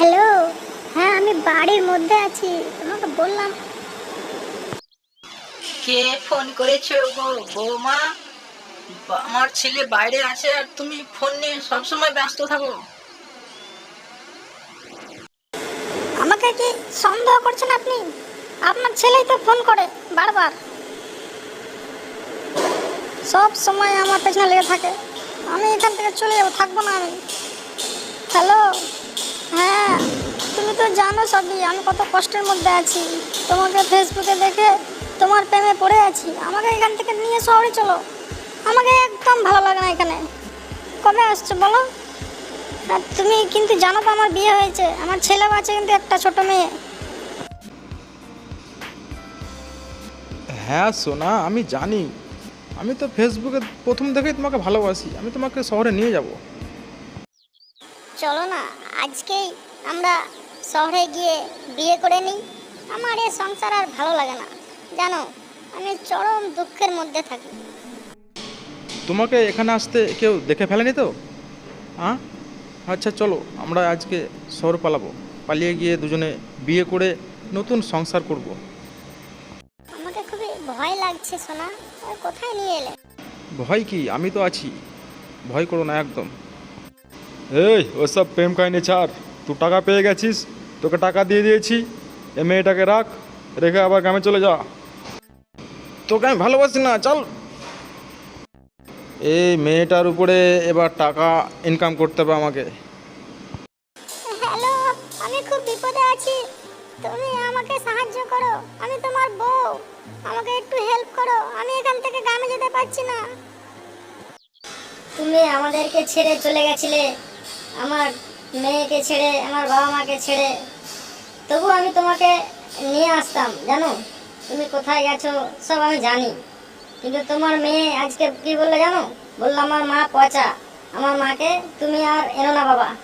আমি বাড়ির মধ্যে আছি। তোমাকে বললাম। কে ফোন করেছ গো? বৌমা? আমার ছেলে বাইরে আছে আর তুমি ফোন নিয়ে সবসময় ব্যস্ত থাকো। আমাকে কি সন্দেহ করছেন আপনি? আপনার ছেলেই তো ফোন করে বারবার। সব সময় আমার পেছনে লেগে থাকে। আমি এখান থেকে চলে যাব থাকব না আমি। হ্যালো? হ্যাঁ জানো সবই আমি কত কষ্টের মধ্যে আছি। তোমাকে ফেসবুকে দেখে তোমার প্রেমে পড়ে আছি। আমাকে এখান থেকে নিয়ে শহরে চলো। আমাকে একদম ভালো লাগে না এখানে। কবে আসছো বলো? আর তুমি কিন্তু জানো তো আমার বিয়ে হয়েছে। আমার ছেলেও আছে কিন্তু একটা ছোট মেয়ে। হ্যাঁ সোনা আমি জানি। আমি তো ফেসবুকে প্রথম থেকেই তোমাকে ভালোবাসি। আমি তোমাকে শহরে নিয়ে যাব। চলো না আজকেই আমরা শহরে গিয়ে বিয়ে করে নিই আমার এ সংসার আর ভালো লাগে না। জানো আমি চরম দুঃখের মধ্যে থাকি। তোমাকে এখানে আসতে কেউ দেখে ফেলেনি তো? হ্যাঁ আচ্ছা চলো আমরা আজকে শহর পালাবো। পালিয়ে গিয়ে দুজনে বিয়ে করে নতুন সংসার করব। আমাকে খুবই ভয় লাগছে সোনা। আর কোথায় নিয়ে এলে? ভয় কি? আমি তো আছি। ভয় করো না একদম। এই ওসব প্রেম কাহিনী ছাড়। তুই টাকা পেয়ে গেছিস তোকে টাকা দিয়ে দিয়েছি এ মেয়েটাকে রাখ রেখে আবার গ্রামে চলে যা তোকে আমি ভালোবাসি না চল এই মেয়েটার উপরে এবার টাকা ইনকাম করতে হবে আমাকে আমি খুব বিপদে আছি তুমি আমাকে সাহায্য করো আমি তোমার বউ আমাকে একটু হেল্প করো আমি এখান থেকে গ্রামে যেতে পারছি না তুমি আমাদেরকে ছেড়ে চলে গেছিলে আমার মেয়েকে ছেড়ে, আমার বাবা মাকে ছেড়ে। তবু আমি তোমাকে নিয়ে আসতাম, জানো? তুমি কোথায় গেছো, সব আমি জানি। কিন্তু তোমার মেয়ে আজকে কি বললে জানো? বলল, আমার মা পচা। আমার মাকে তুমি আর এনো না বাবা।